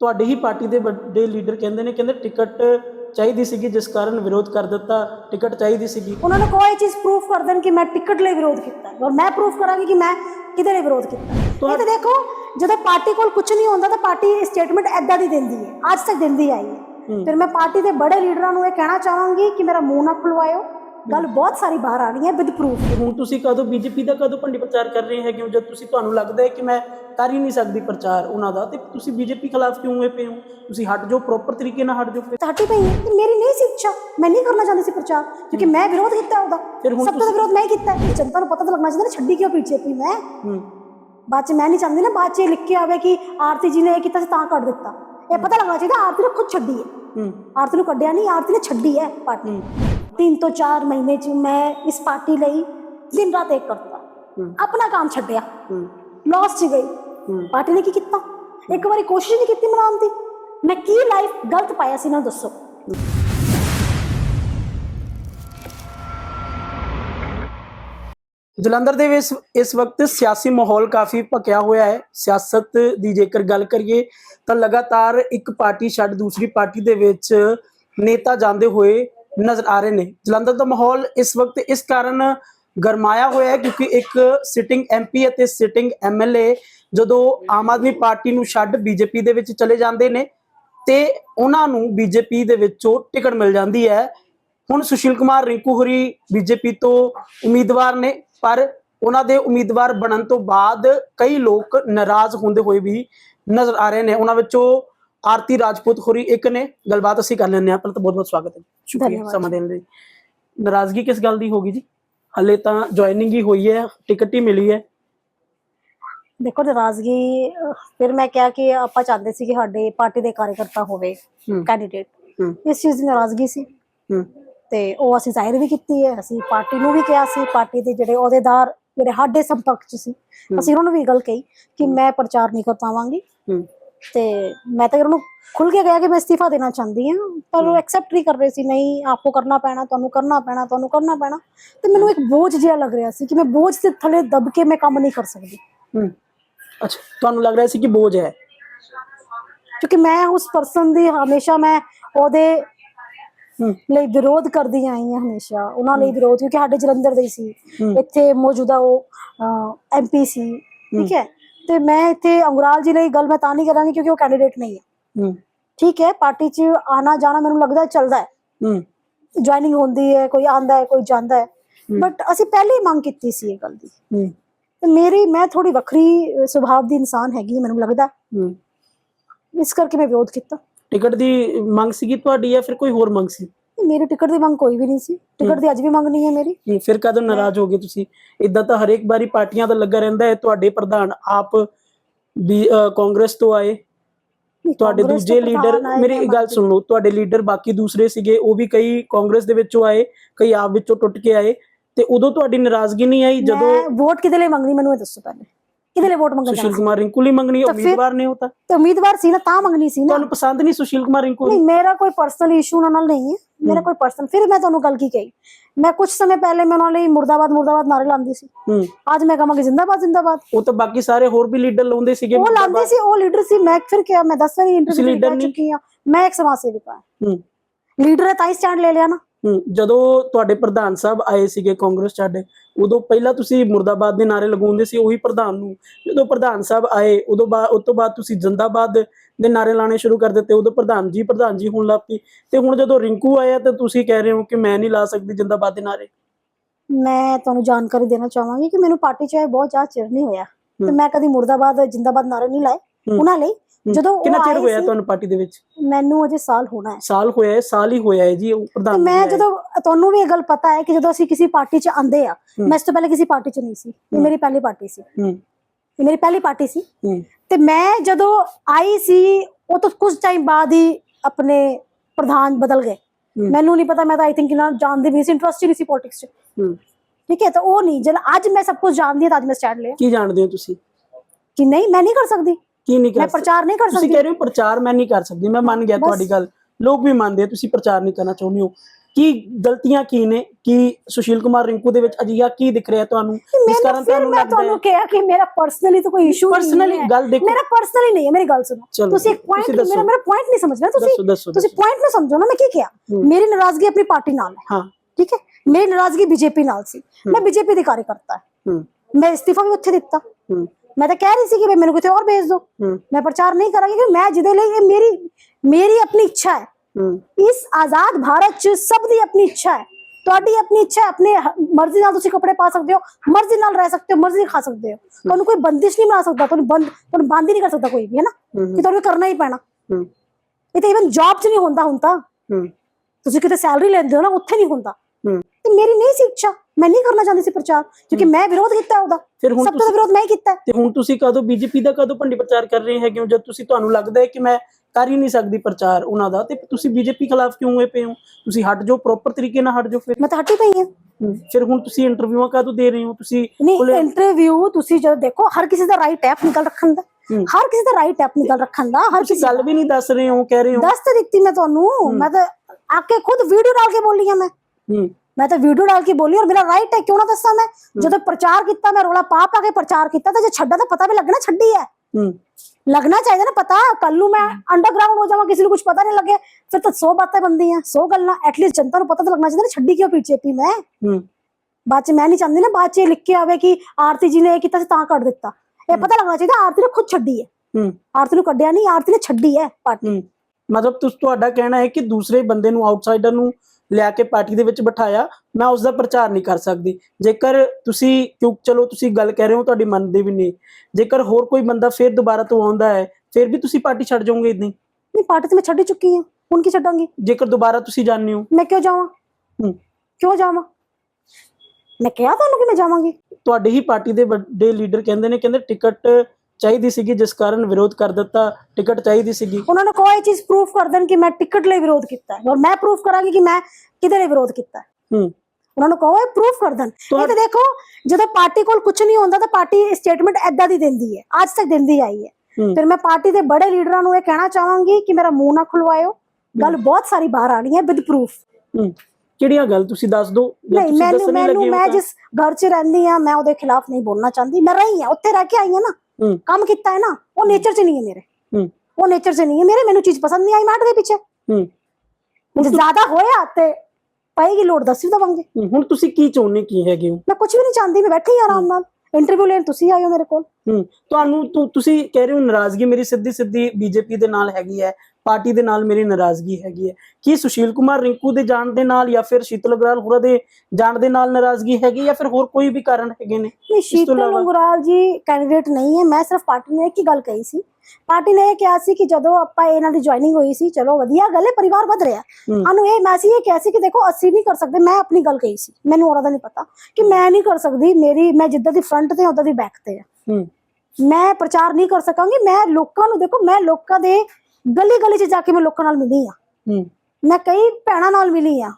ਤੁਹਾਡੀ ਹੀ ਪਾਰਟੀ ਦੇ ਵੱਡੇ ਲੀਡਰ ਕਹਿੰਦੇ ਨੇ ਕਹਿੰਦੇ ਟਿਕਟ ਚਾਹੀਦੀ ਸੀਗੀ ਜਿਸ ਕਾਰਨ ਵਿਰੋਧ ਕਰ ਦਿੱਤਾ ਟਿਕਟ ਚਾਹੀਦੀ ਸੀਗੀ। ਉਹਨਾਂ ਨੂੰ ਕੋਈ ਚੀਜ਼ ਪ੍ਰੂਫ ਕਰ ਦੇਣ ਕਿ ਮੈਂ ਟਿਕਟ ਲਈ ਵਿਰੋਧ ਕੀਤਾ ਔਰ ਮੈਂ ਪ੍ਰੂਫ ਕਰਾਂਗੀ ਕਿ ਮੈਂ ਕਿਹਦੇ ਲਈ ਵਿਰੋਧ ਕੀਤਾ। ਇਹ ਤਾਂ ਦੇਖੋ ਜਦੋਂ ਪਾਰਟੀ ਕੋਲ ਕੁਝ ਨਹੀਂ ਹੁੰਦਾ ਤਾਂ ਪਾਰਟੀ ਸਟੇਟਮੈਂਟ ਐਦਾਂ ਦੀ ਦਿੰਦੀ ਹੈ ਅੱਜ ਤੱਕ ਦਿੰਦੀ ਆਈ ਹੈ। ਫਿਰ ਮੈਂ ਪਾਰਟੀ ਦੇ ਬੜੇ ਲੀਡਰਾਂ ਨੂੰ ਇਹ ਕਹਿਣਾ ਚਾਹਾਂਗੀ ਕਿ ਮੇਰਾ ਮੂੰਹ ਨਾ ਖੁਲਵਾਇਓ। ਗੱਲ ਬਹੁਤ ਸਾਰੀ ਬਾਹਰ ਆ ਰਹੀ ਹੈ ਵਿਦ ਪ੍ਰੂਫ ਹੁਣ ਤੁਸੀਂ ਕਦੋਂ ਬੀਜੇਪੀ ਦਾ ਕਦੋਂ ਭੰਡੀ ਪ੍ਰਚਾਰ ਕਰ ਰਹੇ ਹੈਗੇ ਹੋ? ਜਦ ਤੁਸੀਂ ਤੁਹਾਨੂੰ ਲੱਗਦਾ ਹੈ ਕਿ ਮੈਂ ਕਰ ਹੀ ਨਹੀਂ ਸਕਦੀ ਪ੍ਰਚਾਰ ਉਹਨਾਂ ਦਾ ਤੇ ਤੁਸੀਂ ਬੀਜੇਪੀ ਖਿਲਾਫ ਕਿਉਂ ਹੋਏ ਪਏ ਹੋ? ਤੁਸੀਂ ਹਟ ਜਾਓ ਪ੍ਰੋਪਰ ਤਰੀਕੇ ਨਾਲ ਹਟ ਜਾਓ ਫਿਰ। ਤਾਂ ਹਟੀ ਪਈ ਹੈ ਕਿ ਮੇਰੀ ਨਹੀਂ ਸੀ ਇੱਛਾ। ਮੈਂ ਨਹੀਂ ਕਰਨਾ ਚਾਹੁੰਦੀ ਸੀ ਪ੍ਰਚਾਰ ਕਿਉਂਕਿ ਮੈਂ ਵਿਰੋਧ ਕੀਤਾ ਉਹਦਾ। ਫਿਰ ਹੁਣ ਸਭ ਤੋਂ ਜ਼ਿਆਦਾ ਵਿਰੋਧ ਮੈਂ ਹੀ ਕੀਤਾ ਹੈ। ਜਨਤਾ ਨੂੰ ਪਤਾ ਤਾਂ ਲੱਗਣਾ ਚਾਹੀਦਾ ਨਾ ਛੱਡੀ ਕਿਉਂ ਬੀਜੇਪੀ ਮੈਂ? ਹੂੰ। ਬਾਅਦ ਚ ਮੈਂ ਨਹੀਂ ਚਾਹੁੰਦੀ ਨਾ ਬਾਅਦ ਚ ਇਹ ਲਿਖ ਕੇ ਆਵੇ ਕਿ ਆਰਤੀ ਜੀ ਨੇ ਇਹ ਕੀਤਾ ਸੀ ਤਾਂ ਕੱਢ ਦਿੱਤਾ। ਇਹ ਪਤਾ ਲੱਗਣਾ ਚਾਹੀਦਾ ਆਰਤੀ ਨੇ ਖੁਦ ਛੱਡੀ ਹੈ। ਹੂੰ। ਆਰਤੀ ਨੂੰ ਕੱਢਿਆ ਨਹੀਂ ਆਰਤੀ ਨੇ ਛੱਡੀ ਹੈ ਪਾਰਟੀ। ਤਿੰਨ ਤੋਂ ਚਾਰ ਮਹੀਨੇ ਚ ਮੈਂ ਇਸ ਪਾਰਟੀ ਲਈ ਦਿਨ ਰਾਤ ਇੱਕ ਕਰਤਾ। ਹੂੰ। ਆਪਣਾ ਕੰਮ ਛੱਡਿਆ। ਲਾਸ ਚ ਗਈ। ਪਾਰਟੀ ਨੇ ਕੀ ਕੀਤਾ? ਇੱਕ ਵਾਰੀ ਕੋਸ਼ਿਸ਼ ਨਹੀਂ ਕੀਤੀ ਮਨਾਉਣ ਦੀ। ਮੈਂ ਕੀ ਲਾਈਫ ਗਲਤ ਪਾਇਆ ਸੀ ਨਾ ਦੱਸੋ। ਜਲੰਧਰ ਦੇ ਵਿੱਚ ਇਸ ਵਕਤ ਸਿਆਸੀ ਮਾਹੌਲ ਕਾਫੀ ਭਖਿਆ ਹੋਇਆ ਹੈ। ਸਿਆਸਤ ਦੀ ਜੇਕਰ ਗੱਲ ਕਰੀਏ ਤਾਂ ਲਗਾਤਾਰ ਇੱਕ ਪਾਰਟੀ ਛੱਡ ਦੂਸਰੀ ਪਾਰਟੀ ਦੇ ਵਿੱਚ ਨੇਤਾ ਜਾਂਦੇ ਹੋਏ ਨਜ਼ਰ ਆ ਰਹੇ ਨੇ। ਜਲੰਧਰ ਦਾ ਮਾਹੌਲ ਇਸ ਵਕਤ ਇਸ ਕਾਰਨ ਗਰਮਾਇਆ ਹੋਇਆ ਹੈ ਕਿਉਂਕਿ ਇੱਕ ਸਿਟਿੰਗ ਐਮਪੀ ਅਤੇ ਸਿਟਿੰਗ ਐਮਐਲਏ ਜਦੋਂ ਆਮ ਆਦਮੀ ਪਾਰਟੀ ਨੂੰ ਛੱਡ ਬੀਜੇਪੀ ਦੇ ਵਿੱਚ ਚਲੇ ਜਾਂਦੇ ਨੇ, ਤੇ ਉਹਨਾਂ ਨੂੰ ਬੀਜੇਪੀ ਦੇ ਵਿੱਚੋਂ ਟਿਕਟ ਮਿਲ ਜਾਂਦੀ ਹੈ। ਹੁਣ ਸੁਸ਼ੀਲ ਕੁਮਾਰ, ਰਿੰਕੂ ਹਰੀ ਬੀਜੇਪੀ ਤੋਂ ਉਮੀਦਵਾਰ ਨੇ, ਪਰ ਉਹਨਾਂ ਦੇ ਉਮੀਦਵਾਰ ਬਣਨ ਤੋਂ ਬਾਅਦ ਕਈ ਲੋਕ ਨਾਰਾਜ਼ ਹੁੰਦੇ ਹੋਏ ਵੀ ਨਜ਼ਰ ਆ ਰਹੇ ਨੇ। ਉਹਨਾਂ ਵਿੱਚੋਂ ਆਰਤੀ ਰਾਜਪੂਤ ਹੋਰੀ ਇੱਕ ਨੇ। ਗੱਲਬਾਤ ਅਸੀਂ ਕਰ ਲੈਂਦੇ ਹਾਂ। ਪਹਿਲਾਂ ਤਾਂ ਬਹੁਤ ਬਹੁਤ ਸਵਾਗਤ ਹੈ। ਸ਼ੁਕਰੀਆ। ਸਮਾਂ ਦੇਣ ਲਈ। ਨਾਰਾਜ਼ਗੀ ਕਿਸ ਗੱਲ ਦੀ ਹੋਗੀ ਜੀ? ਹਲੇ ਤਾਂ ਜੁਆਇਨਿੰਗ ਹੀ ਹੋਈ ਹੈ। ਟਿਕਟ ਹੀ ਮਿਲੀ ਹੈ। ਦੇਖੋ ਨਾਰਾਜ਼ਗੀ ਫਿਰ ਮੈਂ ਕਿਹਾ ਕਿ ਆਪਾਂ ਚਾਹੁੰਦੇ ਸੀ ਕਿ ਸਾਡੇ ਪਾਰਟੀ ਦੇ ਕਾਰਜਕਰਤਾ ਹੋਵੇ। ਕੈਂਡੀਡੇਟ ਇਸ ਚੀਜ਼ ਦੀ ਨਾਰਾਜ਼ਗੀ ਸੀ। ਤੇ ਉਹ ਅਸੀਂ ਜ਼ਾਹਿਰ ਵੀ ਕੀਤੀ ਹੈ। ਅਸੀਂ ਪਾਰਟੀ ਨੂੰ ਵੀ ਕਿਹਾ ਸੀ। ਪਾਰਟੀ ਦੇ ਜਿਹੜੇ ਅਹੁਦੇਦਾਰ ਜਿਹੜੇ ਸਾਡੇ ਸੰਪਰਕ ਚ ਸੀ। ਅਸੀਂ ਉਹਨਾਂ ਨੂੰ ਵੀ ਗੱਲ ਕਹੀ ਕਿ ਮੈਂ ਪ੍ਰਚਾਰ ਨਹੀਂ ਕਰ ਪਾਵਾਂਗੀ। ਤੇ ਮੈਂ ਤਾਂ ਉਹਨਾਂ ਨੂੰ ਖੁੱਲ ਕੇ ਗਿਆ ਕਿ ਮੈਂ ਇਸਤੀਫਾ ਦੇਣਾ ਚਾਹੁੰਦੀ ਹਾਂ ਪਰ ਉਹ ਐਕਸੈਪਟ ਨਹੀਂ ਕਰ ਰਹੇ ਸੀ ਨਹੀਂ ਆਪਕੋ ਕਰਨਾ ਪੈਣਾ ਤੁਹਾਨੂੰ ਕਰਨਾ ਪੈਣਾ ਤੁਹਾਨੂੰ ਕਰਨਾ ਪੈਣਾ। ਤੇ ਮੈਨੂੰ ਇੱਕ ਬੋਝ ਜਿਹਾ ਲੱਗ ਰਿਹਾ ਸੀ ਕਿ ਮੈਂ ਬੋਝ ਦੇ ਥੱਲੇ ਦਬ ਕੇ ਮੈਂ ਕੰਮ ਨਹੀਂ ਕਰ ਸਕਦੀ। ਹੂੰ ਅੱਛਾ ਤੁਹਾਨੂੰ ਲੱਗ ਰਿਹਾ ਸੀ ਕਿ ਬੋਝ ਹੈ? ਕਿਉਂਕਿ ਮੈਂ ਉਸ ਪਰਸਨ ਦੀ ਹਮੇਸ਼ਾ ਮੈਂ ਉਹਦੇ ਹੂੰ। ਲਈ ਵਿਰੋਧ ਕਰਦੀ ਆਈ ਹਾਂ ਹਮੇਸ਼ਾ ਉਹਨਾਂ ਲਈ ਵਿਰੋਧ ਕਿਉਂਕਿ ਸਾਡੇ ਜਲੰਧਰ ਦੇ ਸੀ। ਇੱਥੇ ਮੌਜੂਦਾ ਉਹ ਐਮਪੀ ਸੀ ਠੀਕ ਹੈ। ਤੇ ਮੈਂ ਇੱਥੇ ਅੰਗਰਾਲ ਜੀ ਲਈ ਗੱਲ ਮੈਂ ਤਾਂ ਨਹੀਂ ਕਰਾਂਗੀ ਕਿਉਂਕਿ ਉਹ ਕੈਂਡੀਡੇਟ ਨਹੀਂ ਹੈ। ਹੂੰ। ਠੀਕ ਹੈ ਪਾਰਟੀ 'ਚ ਆਣਾ ਜਾਣਾ ਮੈਨੂੰ ਲੱਗਦਾ ਚੱਲਦਾ ਹੈ। ਹੂੰ। ਜੁਆਇਨਿੰਗ ਹੁੰਦੀ ਹੈ ਕੋਈ ਆਂਦਾ ਹੈ ਕੋਈ ਜਾਂਦਾ ਹੈ। ਬਟ ਅਸੀਂ ਪਹਿਲੇ ਹੀ ਮੰਗ ਕੀਤੀ ਸੀ ਇਹ ਗੱਲ ਦੀ। ਹੂੰ। ਤੇ ਮੇਰੀ ਮੈਂ ਥੋੜੀ ਵੱਖਰੀ ਸੁਭਾਅ ਦੀ ਇਨਸਾਨ ਹੈਗੀ ਮੈਨੂੰ ਲੱਗਦਾ ਹੂੰ। ਇਸ ਕਰਕੇ ਮੈਂ ਵਿਰੋਧ ਕੀਤਾ। ਟਿਕਟ ਦੀ ਮੰਗ ਸੀਗੀ ਤੁਹਾਡੀ ਜਾਂ ਫਿਰ ਕੋਈ ਹੋਰ ਮੰਗ ਸੀ? ਮੇਰੀ ਟਿਕਟ ਦੀ ਮੰਗ ਕੋਈ ਵੀ ਨਹੀਂ ਸੀ। ਟਿਕਟ ਦੀ ਅੱਜ ਵੀ ਮੰਗ ਨਹੀਂ ਹੈ ਮੇਰੀ। ਹੂੰ, ਫਿਰ ਕਦੋਂ ਨਾਰਾਜ਼ ਹੋ ਗਏ ਤੁਸੀਂ? ਇਦਾਂ ਤਾਂ ਹਰੇਕ ਵਾਰੀ ਪਾਰਟੀਆਂ ਦਾ ਲੱਗਾ ਰਹਿੰਦਾ ਹੈ ਤੁਹਾਡੇ ਪ੍ਰਧਾਨ ਆਪ ਵੀ ਅਹ, ਕਾਂਗਰਸ ਤੋਂ ਆਏ। ਨਹੀਂ, ਤੁਹਾਡੇ ਕਾਂਗਰਸ ਦੂਜੇ ਲੀਡਰ ਪ੍ਰਧਾਨ ਆਏ ਮੇਰੀ ਨੇ, ਇੱਕ ਗੱਲ ਸੁਣ ਲਓ ਤੁਹਾਡੇ ਲੀਡਰ ਬਾਕੀ ਦੂਸਰੇ ਸੀਗੇ ਉਹ ਵੀ ਕਈ ਕਾਂਗਰਸ ਦੇ ਵਿੱਚੋਂ ਆਏ ਕਈ ਆਪ ਵਿੱਚੋਂ ਟੁੱਟ ਕੇ ਆਏ ਤੇ ਉਦੋਂ ਤੁਹਾਡੀ ਨਾਰਾਜ਼ਗੀ ਨਹੀਂ ਆਈ ਜਦੋਂ ਮੈਂ ਵੋਟ ਕਿਹਦੇ ਲਈ ਮੰਗਣੀ ਮੈਨੂੰ ਇਹ ਦੱਸੋ ਪਹਿਲੇ। ਕਿਹਦੇ ਲਈ ਵੋਟ ਮੰਗਣ ਸੁਸ਼ੀਲ? ਕੁਮਾਰ ਰਿੰਕੂ ਲਈ ਮੰਗਣੀ ਫਿਰ- ਉਮੀਦਵਾਰ ਨੇ ਉਹ ਤਾਂ। ਤੇ ਉਮੀਦਵਾਰ ਸੀ ਨਾ ਤਾਂ ਮੰਗਣੀ ਸੀ ਨਾ। ਤੁਹਾਨੂੰ ਪਸੰਦ ਨਹੀਂ ਸੁਸ਼ੀਲ ਕੁਮਾਰ ਰਿੰਕੂ ਨਹੀਂ ਮੇਰਾ ਕੋਈ ਪਰਸਨਲ ਇਸ਼ੂ ਉਹਨਾਂ ਨਾਲ ਨਹੀਂ ਹੈ। ਮੇਰਾ ਕੋਈ ਪਰਸਨ ਫਿਰ ਮੈਂ ਤੁਹਾਨੂੰ ਗੱਲ ਕੀ ਕਹੀ? ਮੈਂ ਕੁਝ ਸਮੇਂ ਪਹਿਲੇ ਮੈਂ ਉਹਨਾਂ ਲਈ ਮੁਰਦਾਬਾਦ ਮੁਰਦਾਬਾਦ ਨਾਰੇ ਲਾਉਂਦੀ ਸੀ। ਹੂੰ। ਅੱਜ ਮੈਂ ਕਹਾਂਗੀ ਜ਼ਿੰਦਾਬਾਦ ਜ਼ਿੰਦਾਬਾਦ। ਉਹ ਤਾਂ ਬਾਕੀ ਸਾਰੇ ਹੋਰ ਵੀ ਲੀਡਰ ਲਾਉਂਦੇ ਸੀਗੇ। ਉਹ ਲਾਉਂਦੇ ਸੀ ਉਹ ਲੀਡਰ ਸੀ। ਮੈਂ ਫਿਰ ਕਿਹਾ ਮੈਂ 10 ਵਾਰੀ ਤੁਸੀਂ ਇੰਟਰਵਿਊ leader ਕਰ ਨਹੀਂ? ਚੁੱਕੀ ਹਾਂ। ਮੈਂ ਇੱਕ ਸਮਾਜ ਸੇਵਿਕਾ ਹਾਂ। ਹੂੰ। ਲੀਡਰ ਹੈ ਤਾਂ ਹੀ ਸਟੈਂਡ ਲੈ ਲਿਆ ਨਾ। ਹੂੰ ਜਦੋਂ ਤੁਹਾਡੇ ਪ੍ਰਧਾਨ ਸਾਹਿਬ ਆਏ ਸੀਗੇ ਕਾਂਗਰਸ ਛੱਡ ਉਦੋਂ ਪਹਿਲਾਂ ਤੁਸੀਂ ਮੁਰਦਾਬਾਦ ਦੇ ਨਾਰੇ ਲਗਾਉਂਦੇ ਸੀ ਉਹੀ ਪ੍ਰਧਾਨ ਨੂੰ। ਜਦੋਂ ਪ੍ਰਧਾਨ ਸਾਹਿਬ ਆਏ ਉਦੋਂ ਬਾਅਦ ਉਸ ਤੋਂ ਬਾਅਦ ਤੁਸੀਂ ਜਿੰਦਾਬਾਦ ਦੇ ਨਾਰੇ ਲਾਣੇ ਸ਼ੁਰੂ ਕਰ ਦਿੱਤੇ ਉਦੋਂ ਪ੍ਰਧਾਨ ਜੀ ਪ੍ਰਧਾਨ ਜੀ ਹੋਣ ਲੱਗ ਪਈ ਤੇ ਹੁਣ ਜਦੋਂ ਰਿੰਕੂ ਆਇਆ ਤਾਂ ਤੁਸੀਂ ਕਹਿ ਰਹੇ ਹੋ ਕਿ ਮੈਂ ਨਹੀਂ ਲਾ ਸਕਦੀ ਜਿੰਦਾਬਾਦ ਦੇ ਨਾਰੇ। ਮੈਂ ਤੁਹਾਨੂੰ ਜਾਣਕਾਰੀ ਦੇਣਾ ਚਾਹਾਂਗੀ ਕਿ ਮੈਨੂੰ ਪਾਰਟੀ ਚ ਆਏ ਬਹੁਤ ਜ਼ਿਆਦਾ ਚਿਰ ਨਹੀਂ ਹੋਇਆ। ਤੇ ਮੈਂ ਕਦੀ ਮੁਰਦਾਬਾਦ ਜਿੰਦਾਬਾਦ ਨਾਰੇ ਨਹੀਂ ਲਾਏ। ਉਹਨਾਂ ਲਈ। ਜਦੋਂ ਉਹ ਕਿੰਨਾ ਚਿਰ ਆਏ ਹੋਇਆ ਸੀ, ਤੁਹਾਨੂੰ ਪਾਰਟੀ ਦੇ ਵਿੱਚ? ਮੈਨੂੰ ਅਜੇ ਸਾਲ ਹੋਣਾ ਹੈ। ਸਾਲ ਹੋਇਆ ਹੈ ਸਾਲ ਹੀ ਹੋਇਆ ਹੈ ਜੀ ਉਹ ਤੇ ਪ੍ਰਧਾਨ ਮੈਂ। ਜਦੋਂ ਤੁਹਾਨੂੰ ਵੀ ਇਹ ਗੱਲ ਪਤਾ ਹੈ ਕਿ ਜਦੋਂ ਅਸੀਂ ਕਿਸੇ ਪਾਰਟੀ 'ਚ ਆਂਦੇ ਆ ਹੂੰ। ਮੈਂ ਇਸ ਤੋਂ ਪਹਿਲੇ ਕਿਸੇ ਪਾਰਟੀ 'ਚ ਨਹੀਂ ਸੀ ਇਹ ਮੇਰੀ ਪਹਿਲੀ ਪਾਰਟੀ ਸੀ। ਹੂੰ। ਇਹ ਮੇਰੀ ਪਹਿਲੀ ਪਾਰਟੀ ਸੀ। ਹੂੰ। ਤੇ ਮੈਂ ਜਦੋਂ ਆਈ ਸੀ ਉਹ ਤੋਂ ਕੁਝ ਟਾਈਮ ਬਾਅਦ ਹੀ ਆਪਣੇ ਪ੍ਰਧਾਨ ਬਦਲ ਗਏ। ਹੂੰ। ਮੈਨੂੰ ਨਹੀਂ ਪਤਾ ਮੈਂ ਤਾਂ ਆਈ ਥਿੰਕ ਨਾ ਜਾਣਦੀ ਵੀ ਨਹੀਂ ਸੀ ਇੰਟਰਸਟ ਹੀ ਨਹੀਂ ਸੀ ਪੋਲਿਟਿਕਸ 'ਚ। ਹੂੰ। ਠੀਕ ਹੈ ਤਾਂ ਉਹ ਨਹੀਂ ਜਦ ਅੱਜ ਮੈਂ ਸਭ ਕੁਝ ਜਾਣਦੀ ਹਾਂ ਤਾਂ ਅੱਜ ਮੈਂ ਸਟੈਂਡ ਲਿਆ ਕੀ ਜਾਣਦੇ ਹੋ ਤੁਸੀਂ? ਕਿ ਨਹੀਂ ਮੈਂ ਨਹੀਂ ਕਰ ਸਕਦੀ। ਕੀ ਨਹੀਂ ਕਰ ਮੈਂ? ਪ੍ਰਚਾਰ ਨਹੀਂ ਕਰ ਤੁਸੀਂ ਸਕਦੀ। ਕਹਿ ਰਹੇ ਹੋ ਪ੍ਰਚਾਰ ਮੈਂ ਨਹੀਂ ਕਰ ਸਕਦੀ ਮੈਂ ਮੰਨ ਗਿਆ। ਤੁਹਾਡੀ ਗੱਲ। ਲੋਕ ਵੀ ਮੰਨਦੇ ਆ ਤੁਸੀਂ ਪ੍ਰਚਾਰ ਨਹੀਂ ਕਰਨਾ ਚਾਹੁੰਦੇ ਹੋ। ਕੀ ਗਲਤੀਆਂ ਕੀ ਨੇ? ਕੀ ਸੁਸ਼ੀਲ ਕੁਮਾਰ ਰਿੰਕੂ ਦੇ ਵਿੱਚ ਅਜਿਹਾ ਕੀ ਦਿਖ ਰਿਹਾ ਤੁਹਾਨੂੰ? ਮੈਨੂੰ ਕਾਰਨ ਤੁਹਾਨੂੰ ਮੈਂ ਲੱਗਦਾ ਤੁਹਾਨੂੰ ਹੈ ਕਿਹਾ ਕਿ ਮੇਰਾ ਪਰਸਨਲੀ ਤਾਂ ਕੋਈ ਇਸ਼ੂ ਨਹੀਂ ਹੈ। ਗੱਲ ਦੇਖੋ- ਮੇਰਾ ਪਰਸਨਲੀ ਨਹੀਂ ਹੈ ਮੇਰੀ ਗੱਲ ਸੁਣੋ। ਤੁਸੀਂ ਇੱਕ ਤੁਸੀਂ ਪੁਆਇੰਟ। ਮੇਰਾ ਮੇਰਾ ਪੁਆਇੰਟ ਨਹੀਂ ਸਮਝਣਾ ਦੱਸੋ, ਤੁਸੀਂ ਤੁਸੀਂ। ਪੁਆਇੰਟ ਨਾ ਸਮਝੋ ਨਾ ਮੈਂ ਕੀ ਕਿਹਾ। ਮੇਰੀ ਨਾਰਾਜ਼ਗੀ ਆਪਣੀ ਪਾਰਟੀ ਨਾਲ ਹੈ। ਹਾਂ। ਠੀਕ ਹੈ? ਮੇਰੀ ਨਾਰਾਜ਼ਗੀ ਬੀਜੇਪੀ ਨਾਲ ਸੀ। ਮੈਂ ਬੀਜੇਪੀ ਦੀ ਕਾਰਜਕਰਤਾ ਹਾਂ। ਹੂੰ। ਮੈਂ ਇਸਤੀਫਾ ਵੀ ਉੱਥੇ ਦਿੱਤਾ। ਹੂੰ। ਮੈਂ ਤਾਂ ਕਹਿ ਰਹੀ ਸੀ ਕਿ ਮੈਨੂੰ ਕਿਤੇ ਹੋਰ ਭੇਜ ਦਿਓ। ਮੈਂ ਪ੍ਰਚਾਰ ਨਹੀਂ ਕਰਾਂਗੀ ਕਿ ਮੈਂ ਜਿਹਦੇ ਲਈ ਇਹ ਮੇਰੀ ਮੇਰੀ ਆਪਣੀ ਇੱਛਾ ਹੈ। ਇਸ ਆਜ਼ਾਦ ਭਾਰਤ ਚ ਸਭ ਦੀ ਆਪਣੀ ਇੱਛਾ ਹੈ। ਤੁਹਾਡੀ ਆਪਣੀ ਇੱਛਾ ਆਪਣੇ ਮਰਜ਼ੀ ਨਾਲ ਤੁਸੀਂ ਕੱਪੜੇ ਪਾ ਸਕਦੇ ਹੋ ਮਰਜ਼ੀ ਨਾਲ ਰਹਿ ਸਕਦੇ ਹੋ ਮਰਜ਼ੀ ਖਾ ਸਕਦੇ ਹੋ। ਤੁਹਾਨੂੰ ਕੋਈ ਬੰਦਿਸ਼ ਨਹੀਂ ਬਣਾ ਸਕਦਾ ਤੁਹਾਨੂੰ ਬੰਦ ਤੁਹਾਨੂੰ ਬੰਦ ਹੀ ਨਹੀਂ ਕਰ ਸਕਦਾ ਕੋਈ ਵੀ ਹੈ ਨਾ? ਕਿ ਤੁਹਾਨੂੰ ਕਰਨਾ ਹੀ ਪੈਣਾ। ਇਹ ਤਾਂ ਇਵਨ ਜੌਬ 'ਚ ਨਹੀਂ ਹੁੰਦਾ ਹੁਣ ਤਾਂ। ਤੁਸੀਂ ਕਿਤੇ ਸੈਲਰੀ ਲੈਂਦੇ ਹੋ ਨਾ ਉੱਥੇ ਨਹੀਂ ਹੁੰਦਾ। ਤੇ ਮੇਰੀ ਨਹੀਂ ਸੀ ਇੱਛਾ। ਮੈਂ ਨਹੀਂ ਕਰਨਾ ਚਾਹੁੰਦੀ ਸੀ ਪ੍ਰਚਾਰ ਕਿਉਂਕਿ ਮੈਂ ਵਿਰੋਧ ਕੀਤਾ ਉਹਦਾ। ਫਿਰ ਹੁਣ ਸਭ ਤੋਂ ਵਿਰੋਧ ਮੈਂ ਕੀਤਾ। ਤੇ ਹੁਣ ਤੁਸੀਂ ਕਦੋਂ ਬੀਜੇਪੀ ਦਾ ਕਦੋਂ ਭੰਡੀ ਪ੍ਰਚਾਰ ਕਰ ਰਹੇ ਹੈਗੇ ਹੋ? ਜਦ ਤੁਸੀਂ ਤੁਹਾਨੂੰ ਲੱਗਦਾ ਹੈ ਕਿ ਮੈਂ ਕਰ ਹੀ ਨਹੀਂ ਸਕਦੀ ਪ੍ਰਚਾਰ ਉਹਨਾਂ ਦਾ ਤੇ ਤੁਸੀਂ ਬੀਜੇਪੀ ਖਿਲਾਫ ਕਿਉਂ ਹੋਏ ਪਏ ਹੋ? ਤੁਸੀਂ ਹਟ ਜਾਓ ਪ੍ਰੋਪਰ ਤਰੀਕੇ ਨਾਲ ਹਟ ਜਾਓ ਫਿਰ। ਮੈਂ ਤਾਂ ਹਟੀ ਪਈ ਹਾਂ। ਫਿਰ ਹੁਣ ਤੁਸੀਂ ਇੰਟਰਵਿਊਆਂ ਕਦੋਂ ਦੇ ਰਹੇ ਹੋ? ਤੁਸੀਂ ਨਹੀਂ ਇੰਟਰਵਿਊ ਤੁਸੀਂ ਜਦੋਂ ਦੇਖੋ ਹਰ ਕਿਸੇ ਦਾ ਰਾਈਟ ਹੈ ਆਪਣੀ ਗੱਲ ਰੱਖਣ ਦਾ। ਹਰ ਕਿਸੇ ਦਾ ਰਾਈਟ ਹੈ ਆਪਣੀ ਗੱਲ ਰੱਖਣ ਦਾ ਹਰ ਕਿਸੇ ਗੱਲ ਵੀ ਨਹੀਂ ਦੱਸ ਰਹੇ ਹੋ ਕਹਿ ਰਹੇ ਹੋ। ਦੱਸ ਤਾਂ ਦਿੱਤੀ ਮੈਂ ਤੁਹਾਨੂੰ। ਮੈਂ ਤਾਂ ਆ ਕੇ ਖੁਦ ਵੀਡੀਓ ਡਾਲ ਕੇ ਬੋਲੀ ਹਾਂ ਮੈਂ। ਹੂੰ। ਮੈਂ ਤਾਂ ਵੀਡੀਓ ਡਾਲ ਕੇ ਬੋਲੀ ਔਰ ਮੇਰਾ ਰਾਈਟ ਹੈ ਕਿਉਂ ਨਾ ਦੱਸਾਂ ਮੈਂ? ਜਦੋਂ ਪ੍ਰਚਾਰ ਕੀਤਾ ਮੈਂ ਰੋਲਾ ਪਾ ਪਾ ਕੇ ਪ੍ਰਚਾਰ ਕੀਤਾ ਤਾਂ ਜੇ ਛੱਡਾ ਤਾਂ ਪਤਾ ਵੀ ਲੱਗਣਾ ਛੱਡੀ ਹੈ। ਹੂੰ। ਲੱਗਣਾ ਚਾਹੀਦਾ ਨਾ ਪਤਾ ਕੱਲ ਨੂੰ ਮੈਂ ਅੰਡਰਗਰਾਉਂਡ ਹੋ ਜਾਵਾਂ ਕਿਸੇ ਨੂੰ ਕੁਝ ਪਤਾ ਨਹੀਂ ਲੱਗੇ ਫਿਰ ਤਾਂ 100 ਬਾਤਾਂ ਬੰਦੀਆਂ 100 ਗੱਲਾਂ ਐਟਲੀਸਟ ਜਨਤਾ ਨੂੰ ਪਤਾ ਤਾਂ ਲੱਗਣਾ ਚਾਹੀਦਾ ਨਾ ਛੱਡੀ ਕਿਉਂ ਪੀਛੇ ਮੈਂ। ਹੂੰ। ਬਾਅਦ ਚ ਮੈਂ ਨਹੀਂ ਚਾਹੁੰਦੀ ਨਾ ਬਾਅਦ ਚ ਲਿਖ ਕੇ ਆਵੇ ਕਿ ਆਰਤੀ ਜੀ ਨੇ ਇਹ ਕੀਤਾ ਸੀ ਤਾਂ ਕੱਢ ਦਿੱਤਾ। ਇਹ ਪਤਾ ਲੱਗਣਾ ਚਾਹੀਦਾ ਆਰਤੀ ਨੇ ਖੁਦ ਛੱਡੀ ਹੈ। ਹੂੰ। ਆਰਤੀ ਨੂੰ ਕੱਢਿਆ ਨਹੀਂ ਆਰਤੀ ਨੇ ਛੱਡੀ ਹੈ ਪਾਰਟੀ। ਮਤਲਬ ਤੁਸੀਂ ਤੁਹਾਡਾ ਕਹਿਣਾ ਹੈ ਕਿ ਦੂਸਰੇ ਬੰਦੇ ਨੂੰ ਆਊਟਸਾਈਡਰ ਨੂੰ ਲਿਆ ਕੇ ਪਾਰਟੀ ਦੇ ਵਿੱਚ ਬਿਠਾਇਆ ਮੈਂ ਉਸ ਦਾ ਪ੍ਰਚਾਰ ਨਹੀਂ ਕਰ ਸਕਦੀ। ਜੇਕਰ ਤੁਸੀਂ ਕਿਉਂ ਚਲੋ ਤੁਸੀਂ ਗੱਲ ਕਹਿ ਰਹੇ ਹੋ ਤੁਹਾਡੀ ਮੰਨਦੇ ਵੀ ਨਹੀਂ। ਜੇਕਰ ਹੋਰ ਕੋਈ ਬੰਦਾ ਫਿਰ ਦੁਬਾਰਾ ਤੋਂ ਆਉਂਦਾ ਹੈ ਫਿਰ ਵੀ ਤੁਸੀਂ ਪਾਰਟੀ ਛੱਡ ਜਾਓਗੇ ਇਦਾਂ ਨਹੀਂ ਪਾਰਟੀ ਤੇ ਮੈਂ ਛੱਡ ਚੁੱਕੀ ਹਾਂ। ਹੁਣ ਕੀ ਛੱਡਾਂਗੀ? ਜੇਕਰ ਦੁਬਾਰਾ ਤੁਸੀਂ ਜਾਣਦੇ ਹੋ। ਮੈਂ ਕਿਉਂ ਜਾਵਾਂ? ਹੂੰ। ਕਿਉਂ ਜਾਵਾਂ? ਮੈਂ ਕਿਹਾ ਤੁਹਾਨੂੰ ਕਿ ਮੈਂ ਜਾਵਾਂਗੀ। ਤੁਹਾਡੇ ਹੀ ਪਾਰਟੀ ਦੇ ਵੱਡੇ ਲੀਡਰ ਕਹਿੰਦੇ ਨੇ ਕਹਿੰਦੇ ਟਿਕਟ ਚਾਹੀਦੀ ਸੀਗੀ ਜਿਸ ਕਾਰਨ ਵਿਰੋਧ ਕਰ ਦਿੱਤਾ ਟਿਕਟ ਚਾਹੀਦੀ ਸੀਗੀ। ਉਹਨਾਂ ਨੂੰ ਕੋਈ ਚੀਜ਼ ਪ੍ਰੂਫ ਕਰ ਦੇਣ ਕਿ ਮੈਂ ਟਿਕਟ ਲਈ ਵਿਰੋਧ ਕੀਤਾ ਹੈ। ਔਰ ਮੈਂ ਪ੍ਰੂਫ ਕਰਾਂਗੀ ਕਿ ਮੈਂ ਕਿਹਦੇ ਲਈ ਵਿਰੋਧ ਕੀਤਾ ਹੈ। ਹੂੰ। ਉਹਨਾਂ ਨੂੰ ਕਹੋ ਇਹ ਪ੍ਰੂਫ ਕਰ ਦੇਣ। ਇਹ ਤਾਂ ਦੇਖੋ ਜਦੋਂ ਪਾਰਟੀ ਕੋਲ ਕੁਝ ਨਹੀਂ ਹੁੰਦਾ ਤਾਂ ਪਾਰਟੀ ਸਟੇਟਮੈਂਟ ਐਦਾਂ ਦੀ ਦਿੰਦੀ ਹੈ। ਅੱਜ ਤੱਕ ਦਿੰਦੀ ਆਈ ਹੈ। ਫਿਰ ਮੈਂ ਪਾਰਟੀ ਦੇ ਬੜੇ ਲੀਡਰਾਂ ਨੂੰ ਇਹ ਕਹਿਣਾ ਚਾਹਾਂਗੀ ਕਿ ਮੇਰਾ ਮੂੰਹ ਨਾ ਖੁਲਵਾਇਓ। ਗੱਲ ਬਹੁਤ ਸਾਰੀ ਬਾਹਰ ਆਣੀ ਹੈ ਵਿਦ ਪ੍ਰੂਫ ਕਿਹੜੀਆਂ ਗੱਲ? ਤੁਸੀਂ ਦੱਸ ਦਿਓ। ਜੇ ਨਹੀਂ ਮੈਨੂੰ ਮੈਂ ਜਿਸ ਘਰ 'ਚ ਰਹਿੰਦੀ ਆ ਮੈਂ ਉਹਦੇ ਖਿਲਾਫ ਨਹੀਂ ਬੋਲਣਾ ਚਾਹੁੰਦੀ। ਮੈਂ ਰਹੀ ਆ ਉੱਥੇ ਰਹਿ ਕੇ ਆਈ ਆ ਨਾ। ਕੰਮ ਕੀਤਾ ਹੈ ਨਾ ਉਹ ਨੇਚਰ 'ਚ ਨਹੀਂ ਹੈ ਮੇਰੇ। ਹੂੰ। ਉਹ ਨੇਚਰ 'ਚ ਨਹੀਂ ਹੈ ਮੇਰੇ ਮੈਨੂੰ ਚੀਜ਼ ਪਸੰਦ ਨਹੀਂ ਆਈ ਮੈਂ ਹਟ ਗਈ ਪਿੱਛੇ। ਹੂੰ। ਜੇ ਜ਼ਿਆਦਾ ਹੋਇਆ ਤੇ ਪਏਗੀ ਲੋੜ ਦੱਸ ਦਵਾਂਗੇ। ਹੁਣ ਤੁਸੀਂ ਕੀ ਚਾਹੁੰਦੇ ਕੀ ਹੈਗੇ ਹੋ? ਮੈਂ ਕੁਝ ਵੀ ਨਹੀਂ ਚਾਹੁੰਦੀ ਮੈਂ ਬੈਠੀ ਆਰਾਮ ਨਾਲ। ਇੰਟਰਵਿਊ ਲੈਣ ਤੁਸੀਂ ਆਇਓ ਮੇਰੇ ਕੋਲ। ਹੂੰ ਤੁਹਾਨੂੰ ਤੁਸੀਂ ਕਹਿ ਰਹੇ ਹੋ ਨਾਰਾਜ਼ਗੀ ਮੇਰੀ ਸਿੱਧੀ ਸਿੱਧੀ ਬੀਜੇਪੀ ਦੇ ਨਾਲ ਹੈਗੀ ਹੈ। ਪਾਰਟੀ ਦੇ ਨਾਲ ਮੇਰੀ ਨਾਰਾਜ਼ਗੀ ਹੈਗੀ ਹੈ। ਕੀ ਸੁਸ਼ੀਲ ਕੁਮਾਰ ਰਿੰਕੂ ਦੇ ਜਾਣ ਦੇ ਨਾਲ ਜਾਂ ਫਿਰ ਸ਼ੀਤਲ ਅਗਰਾਲ ਹੋਰਾਂ ਦੇ ਜਾਣ ਦੇ ਨਾਲ ਨਾਰਾਜ਼ਗੀ ਹੈਗੀ ਜਾਂ ਫਿਰ ਹੋਰ ਕੋਈ ਵੀ ਕਾਰਨ ਹੈਗੇ ਨੇ? ਨਹੀਂ ਸ਼ੀਤਲ ਇਲਾਵਾ- ਗੁਰਾਲ ਜੀ ਕੈਂਡੀਡੇਟ ਨਹੀਂ ਹੈ। ਮੈਂ ਸਿਰਫ ਪਾਰਟੀ ਨੇ ਇੱਕ ਹੀ ਗੱਲ ਕਹੀ ਸੀ। ਪਾਰਟੀ ਨੇ ਇਹ ਕਿਹਾ ਸੀ ਕਿ ਜਦੋਂ ਆਪਾਂ ਇਹਨਾਂ ਦੀ ਜੁਆਇਨਿੰਗ ਹੋਈ ਸੀ ਚਲੋ ਵਧੀਆ ਗੱਲ ਹੈ ਪਰਿਵਾਰ ਵਧ ਰਿਹਾ। ਸਾਨੂੰ ਇਹ ਮੈਂ ਸੀ ਇਹ ਕਿਹਾ ਸੀ ਕਿ ਦੇਖੋ ਅਸੀਂ ਨਹੀਂ ਕਰ ਸਕਦੇ ਮੈਂ ਆਪਣੀ ਗੱਲ ਕਹੀ ਸੀ। ਮੈਨੂੰ ਉਹਨਾਂ ਦਾ ਨਹੀਂ ਪਤਾ ਕਿ ਮੈਂ ਨਹੀਂ ਕਰ ਸਕਦੀ ਮੇਰੀ ਮੈਂ ਜਿੱਦਾਂ ਦੀ ਫਰੰਟ ਤੇ ਉਦਾਂ ਦੀ ਬੈਕ ਤੇ ਆ ਹੂੰ। ਮੈਂ ਪ੍ਰਚਾਰ ਨਹੀਂ ਕਰ ਸਕਾਂਗੀ ਮੈਂ ਲੋਕਾਂ ਨੂੰ ਦੇਖੋ ਮੈਂ ਲੋਕਾਂ ਦੇ ਗਲੀ ਗਲੀ 'ਚ ਜਾ ਕੇ ਮੈਂ ਲੋਕਾਂ ਨਾਲ ਮਿਲੀ ਆ। ਹੂੰ। ਮੈਂ ਕਈ ਭੈਣਾਂ ਨਾਲ ਮਿਲੀ ਆ।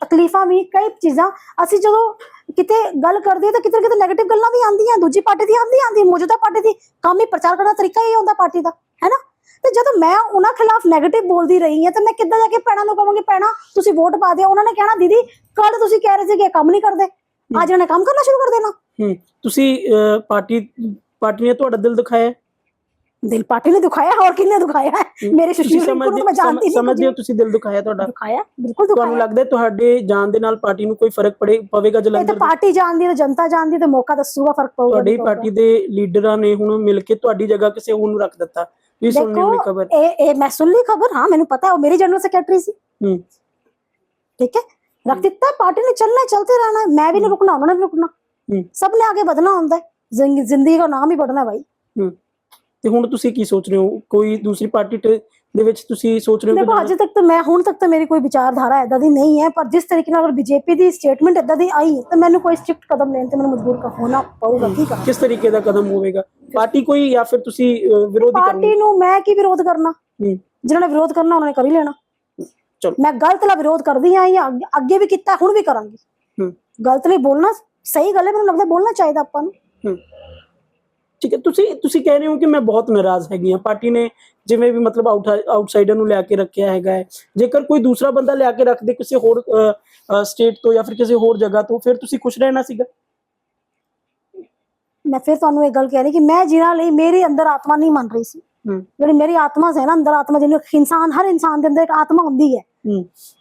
ਤਕਲੀਫਾਂ ਵੀ ਕਈ ਚੀਜ਼ਾਂ। ਅਸੀਂ ਜਦੋਂ ਕਿਤੇ ਗੱਲ ਕਰਦੇ ਤਾਂ ਕਿਤੇ ਕਿਤੇ 네ਗੇਟਿਵ ਗੱਲਾਂ ਵੀ ਆਉਂਦੀਆਂ ਦੂਜੀ ਪਾਰਟੀ ਦੀ ਆਉਂਦੀ ਆਉਂਦੀ ਮੌਜੂਦਾ ਪਾਰਟੀ ਦੀ। ਕੰਮ ਹੀ ਪ੍ਰਚਾਰ ਕਰਨ ਦਾ ਤਰੀਕਾ ਇਹ ਹੁੰਦਾ ਪਾਰਟੀ ਦਾ ਹੈਨਾ ਤੇ ਜਦੋਂ ਮੈਂ ਉਹਨਾਂ ਖਿਲਾਫ 네ਗੇਟਿਵ ਬੋਲਦੀ ਰਹੀ ਹਾਂ ਤਾਂ ਮੈਂ ਕਿੱਦਾਂ ਜਾ ਕੇ ਭੈਣਾਂ ਨੂੰ ਕਹਾਂਗੀ ਭੈਣਾਂ ਤੁਸੀਂ ਵੋਟ ਪਾ ਦਿਓ। ਉਹਨਾਂ ਨੇ ਕਹਿਣਾ ਦੀਦੀ ਕੱਲ ਤੁਸੀਂ ਕਹਿ ਰਹੇ ਸੀ ਕਿ ਕੰਮ ਨਹੀਂ ਕਰਦੇ। ਅੱਜ ਉਹਨੇ ਕੰਮ ਕਰਨਾ ਸ਼ੁਰੂ ਕਰ ਦੇਣਾ। ਹੂੰ। ਤੁਸੀਂ ਪਾਰਟੀ ਪਾਰਟੀ ਨੇ ਤੁਹਾਡਾ ਦਿਲ ਦਿਖਾਇਆ? ਦਿਲ ਪਾਟੇ ਨੇ ਦੁਖਾਇਆ ਹੋਰ ਕਿੰਨੇ ਦੁਖਾਇਆ? ਹੈ? ਮੇਰੇ ਸ਼ਸ਼ੀ ਨੂੰ ਮੈਂ ਜਾਣਦੀ ਨਹੀਂ ਸਮਝਦੇ ਹੋ ਤੁਸੀਂ ਦਿਲ ਦੁਖਾਇਆ ਤੁਹਾਡਾ? ਦੁਖਾਇਆ ਬਿਲਕੁਲ ਤੁਹਾਨੂੰ ਲੱਗਦਾ ਤੁਹਾਡੇ ਜਾਣ ਦੇ ਨਾਲ ਪਾਰਟੀ ਨੂੰ ਕੋਈ ਫ਼ਰਕ ਪੜੇ ਪਵੇਗਾ ਇਹ ਤਾਂ ਜਲੰਧਰ ਪਾਰਟੀ ਜਾਣਦੀ ਤੇ ਜਨਤਾ ਜਾਣਦੀ ਹੈ ਤੇ ਮੌਕਾ ਦੱਸੂਗਾ ਫ਼ਰਕ ਪਊਗਾ ਤੁਹਾਡੀ ਪਾਰਟੀ ਦੇ ਲੀਡਰਾਂ ਨੇ ਹੁਣ ਮਿਲ ਕੇ ਤੁਹਾਡੀ ਜਗ੍ਹਾ ਕਿਸੇ ਹੋਰ ਨੂੰ ਰੱਖ ਦਿੱਤਾ। ਤੁਸੀਂ ਸੁਣਨੀ ਹੋਣੀ ਖਬਰ? ਇਹ ਇਹ ਮੈਂ ਸੁਣ ਲਈ ਖਬਰ ਹਾਂ ਮੈਨੂੰ ਪਤਾ ਉਹ ਮੇਰੀ ਜਨਰਲ ਸੈਕਟਰੀ ਸੀ। ਹੂੰ। ठीक है रख दिता है पार्टी ने चलना है, चलते रहना है मैं भी नहीं रुकना उन्होंने भी रुकना हम्म। सब ने आगे बदलना होता है जिंग- जिंदगी ਤੇ ਹੁਣ ਤੁਸੀਂ ਕੀ ਸੋਚ ਰਹੇ ਹੋ? ਕੋਈ ਦੂਸਰੀ ਪਾਰਟੀ ਦੇ ਵਿੱਚ ਤੁਸੀਂ ਸੋਚ ਰਹੇ ਹੋ ਦੇਖੋ ਅਜੇ ਤੱਕ ਤਾਂ ਮੈਂ ਹੁਣ ਤੱਕ ਤਾਂ ਮੇਰੀ ਕੋਈ ਵਿਚਾਰਧਾਰਾ ਐਦਾਂ ਦੀ ਨਹੀਂ ਹੈ ਪਰ ਜਿਸ ਤਰੀਕੇ ਨਾਲ ਬੀਜੇਪੀ ਦੀ ਸਟੇਟਮੈਂਟ ਐਦਾਂ ਦੀ ਆਈ ਤਾਂ ਮੈਨੂੰ ਕੋਈ ਸਟ੍ਰਿਕਟ ਕਦਮ ਲੈਣ ਤੇ ਮੈਨੂੰ ਮਜਬੂਰ ਕਰ ਪਊਗਾ ਠੀਕ ਹੈ ਕਿਸ ਤਰੀਕੇ ਦਾ ਕਦਮ ਹੋਵੇਗਾ? ਪਾਰਟੀ ਕੋਈ ਜਾਂ ਫਿਰ ਤੁਸੀਂ ਵਿਰੋਧ ਕਰੋਗੇ ਪਾਰਟੀ ਨੂੰ ਮੈਂ ਕੀ ਵਿਰੋਧ ਕਰਨਾ? ਜਿਹਨਾਂ ਨੇ ਵਿਰੋਧ ਕਰਨਾ ਉਹਨਾਂ ਨੇ ਕਰ ਹੀ ਲੈਣਾ। ਚਲੋ। ਮੈਂ ਗਲਤ ਨਾਲ ਵਿਰੋਧ ਕਰਦੀ ਆ ਜਾਂ ਅੱਗੇ ਵੀ ਕੀਤਾ ਹੁਣ ਵੀ ਕਰਾਂਗੀ। ਗਲਤ ਲਈ ਬੋਲਣਾ ਸਹੀ ਗੱਲ ਹੈ ਮੈਨੂੰ ਲੱਗਦਾ ਬੋਲਣਾ ਚਾਹੀਦਾ ਆਪਾਂ ਨੂੰ। ਠੀਕ ਹੈ ਤੁਸੀਂ ਤੁਸੀਂ ਕਹਿ ਰਹੇ ਹੋ ਕਿ ਮੈਂ ਬਹੁਤ ਨਾਰਾਜ਼ ਹੈਗੀ ਹਾਂ। ਪਾਰਟੀ ਨੇ ਜਿਵੇਂ ਵੀ ਮਤਲਬ ਆਊਟ ਆਊਟਸਾਈਡਰ ਨੂੰ ਲਿਆ ਕੇ ਰੱਖਿਆ ਹੈਗਾ ਹੈ। ਜੇਕਰ ਕੋਈ ਦੂਸਰਾ ਬੰਦਾ ਲਿਆ ਕੇ ਰੱਖਦੇ ਕਿਸੇ ਹੋਰ ਸਟੇਟ ਤੋਂ ਜਾਂ ਫਿਰ ਕਿਸੇ ਹੋਰ ਜਗ੍ਹਾ ਤੋਂ ਫਿਰ ਤੁਸੀਂ ਖੁਸ਼ ਰਹਿਣਾ ਸੀਗਾ? ਮੈਂ ਫਿਰ ਤੁਹਾਨੂੰ ਇਹ ਗੱਲ ਕਹਿ ਰਹੀ ਕਿ ਮੈਂ ਜਿਨ੍ਹਾਂ ਲਈ ਮੇਰੀ ਅੰਦਰ ਆਤਮਾ ਨਹੀਂ ਮੰਨ ਰਹੀ ਸੀ। ਜਿਹੜੀ ਮੇਰੀ ਆਤਮਾ ਹੈ ਨਾ ਅੰਦਰ ਆਤਮਾ ਜਿਹਨੂੰ ਇਨਸਾਨ ਹਰ ਇਨਸਾਨ ਦੇ ਅੰਦਰ ਇੱਕ ਆਤਮਾ ਹੁੰਦੀ ਹੈ।